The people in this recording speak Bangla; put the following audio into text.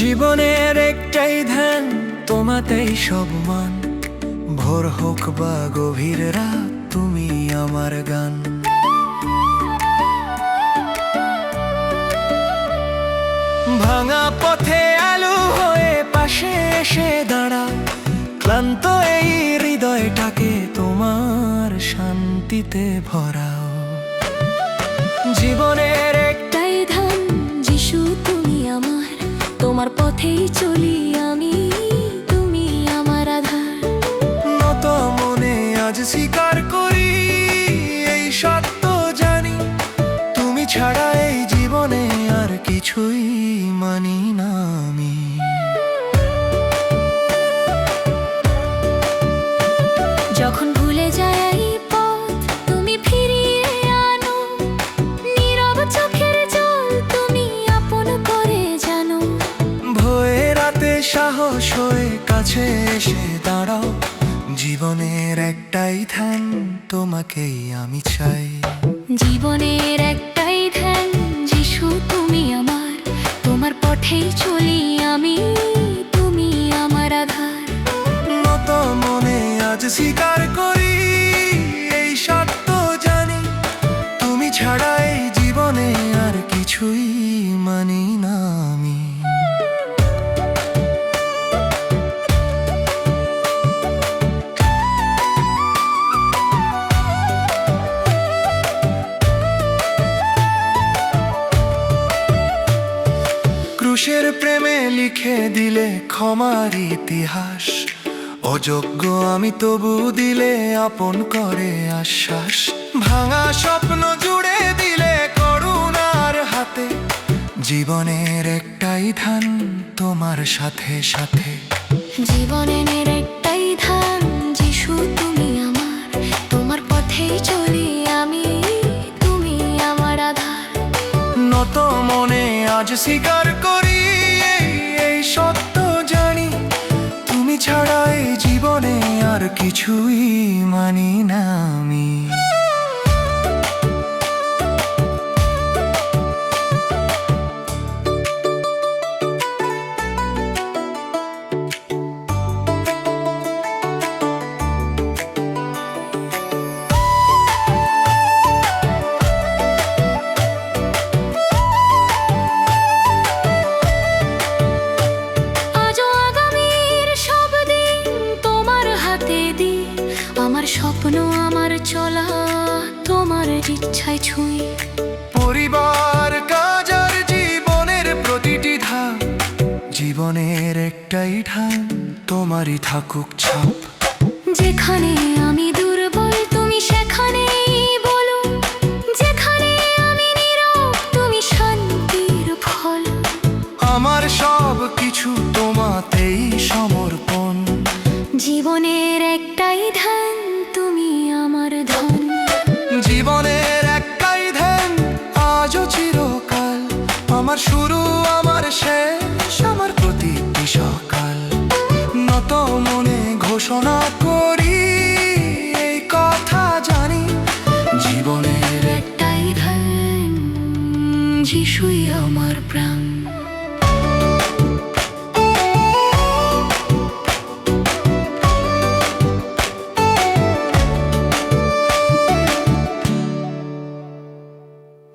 জীবনের একটাই ধ্যান, তোমাতেই সব মান। ভোর হোক বা গভীর রাত, তুমি আমার গান। ভাঙা পথে আলো হয়ে পাশে এসে দাঁড়া ক্লান্ত এই হৃদয়টাকে তোমার শান্তিতে ভরাও। জীবনের তোমার পথেই চলি আমি তুমি আমার আধার। নত মনে আজ স্বীকার করি এই সত্য কাছে এসে দাঁড়াও। জীবনের একটাই ধ্যান তোমাকেই আমি চাই। জীবনের একটাই ধ্যান যিশু তুমি আমার। তোমার পথেই চলি আমি তুমি আমার আধার। নত মনে আজ স্বীকার করি এই সত্য জানি। তুমি ছাড়া এই জীবনে আর কিছুই মানি ক্রুশের প্রেমে লিখে দিলে ক্ষমার ইতিহাস। অযোগ্য আমি তবু দিলে আপন করে আশ্বাস। ভাঙা স্বপ্ন জুড়ে দিলে করুণার হাতে। জীবনের একটাই ধান তোমার সাথে সাথে। জীবনের একটাই ধান যিশু তুমি আমার। তোমার পথেই চলি আমি তুমি আমার আধার। নত মনে আজ স্বীকার করি কিছুই মানি না আমি। আমার স্বপ্ন আমার চলা তোমার ইচ্ছায় ছুঁই। পরিবার কাজ আর জীবনের প্রতিটি ধাপ জীবনের একটাই ঢান তোমারই থাকুক ছাপ। যেখানে আমি দুর্বল তুমি সেখানেই বলো। যেখানে আমি নীরব তুমি শান্তির ফল। আমার সব কিছু তোমাতেই সমর্পণ। জীবনের একটাই ধান ঘোষণা করি এই কথা জানি। জীবনের একটাই ধান যিশুই আমার প্রাণ।